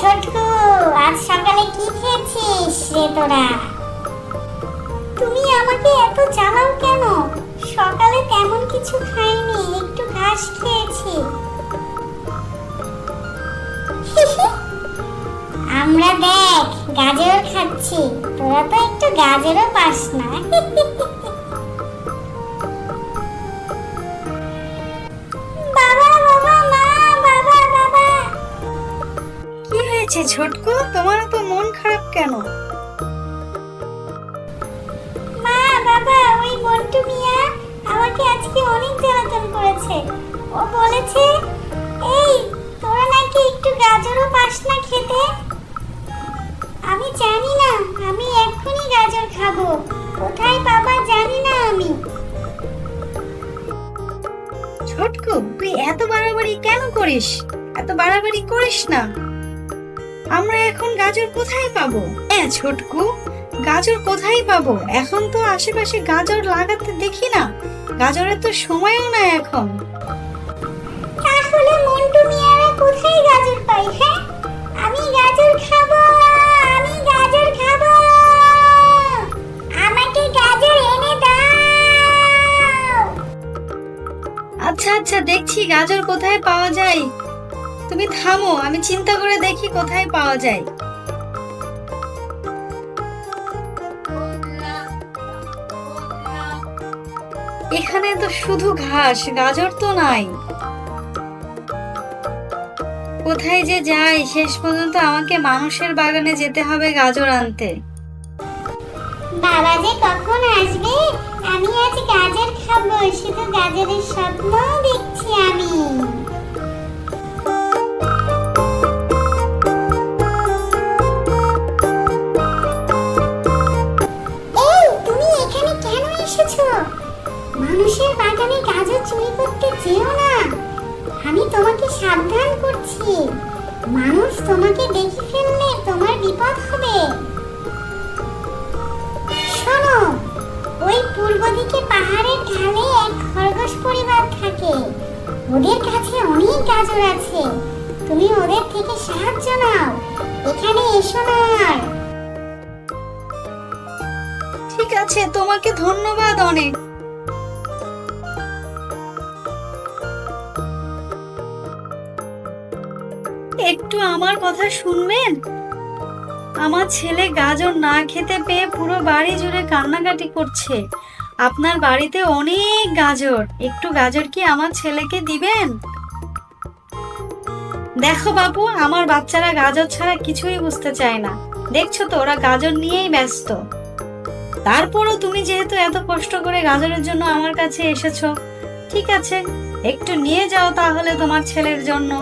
ছোটকু আজ সকালে কি খেয়েছিস রে তোরা? তুমি আমাকে এত জ্বালাও কেন? সকালে তেমন কিছু খাইনি, একটু ঘাস খেয়েছি। আমরা দেখ, গাজর খাচ্ছি, তোরা তো একটু গাজরও পাস না। ছোটকু তোমার তো মন খারাপ কেন? মা বাবা ওই বন্টু মিয়া আমাকে আজকে অনেক জ্বালাতন করেছে। ও বলেছে এই তোরা নাকি একটু গাজরও পাস না খেতে? আমি জানি না আমি এক্ষুনি গাজর খাব। কোথায় বাবা জানি না আমি। ছোটকু তুই এত বাড়াবাড়ি কেন করিস? এত বাড়াবাড়ি করিস না। আমরা এখন গাজর কোথায় পাবো? হ্যাঁ ছোটকু গাজর কোথায় পাবো? এখন তো আশেপাশে গাজর লাগাতে দেখি না। গাজরের তো সময়ও না এখন। তাহলে মন্টু মিয়ারা কোথায় গাজর পাই হ্যাঁ? আমি গাজর খাব আমি গাজর খাব। আমাকে গাজর এনে দাও। আচ্ছা আচ্ছা দেখছি গাজর কোথায় পাওয়া যায়। তুমি থামো, আমি চিন্তা করে দেখি কোথায় পাওয়া যায়। এখানে তো শুধু ঘাস, গাজর তো নাই। কোথায় যে যাই, শেষ পর্যন্ত আমাকে মানুষের বাগানে যেতে হবে গাজর আনতে। বাবা যে কখন আসবে? আমি আজ গাজর খাব, শুধু গাজরের স্বপ্ন দেখছি আমি। বাগানে গাজর চুরি করতে যেও না। আমি তোমাকে সাবধান করছি। মানুষ তোমাকে দেখে ফেললে তোমার বিপদ হবে। শোনো, ওই পূর্ব দিকে পাহাড়ের ঢালে এক খরগোশ পরিবার থাকে। ওদের কাছে অনেক গাজর আছে। তুমি ওদের থেকে সাহায্য নাও। এখানে এসো না আর। ঠিক আছে, তোমাকে ধন্যবাদ অনেক। একটু আমার কথা শুনবেন? আমার ছেলে গাজর না খেতে পেয়ে পুরো বাড়ি জুড়ে কান্নাকাটি করছে। আপনার বাড়িতে অনেক গাজর। একটু গাজর কি আমার ছেলেকে দিবেন? দেখো বাবু, আমার বাচ্চারা গাজর ছাড়া কিছুই বুঝতে চায় না। দেখছ তো, ওরা গাজর নিয়েই ব্যস্ত। তারপরও তুমি যেহেতু এত কষ্ট করে গাজরের জন্য আমার কাছে এসেছ, ঠিক আছে, একটু নিয়ে যাও তাহলে তোমার ছেলের জন্য।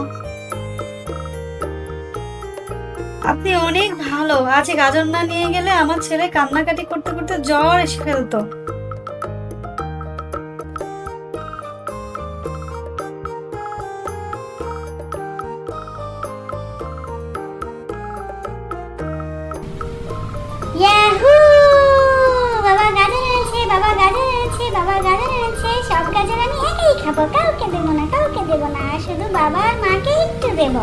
আপনি অনেক ভালো। আজ গাজর না নিয়ে গেলে আমার ছেলে কান্নাকাটি করতে করতে জ্বর এসে ফেলতো। বাবা বাবা সব আমি খাব। কাউকে দেবো না, কাউকে দেবো না। শুধু বাবা আর মাকে একটু দেবো।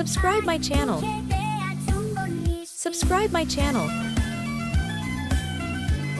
Subscribe my channel. Subscribe my channel.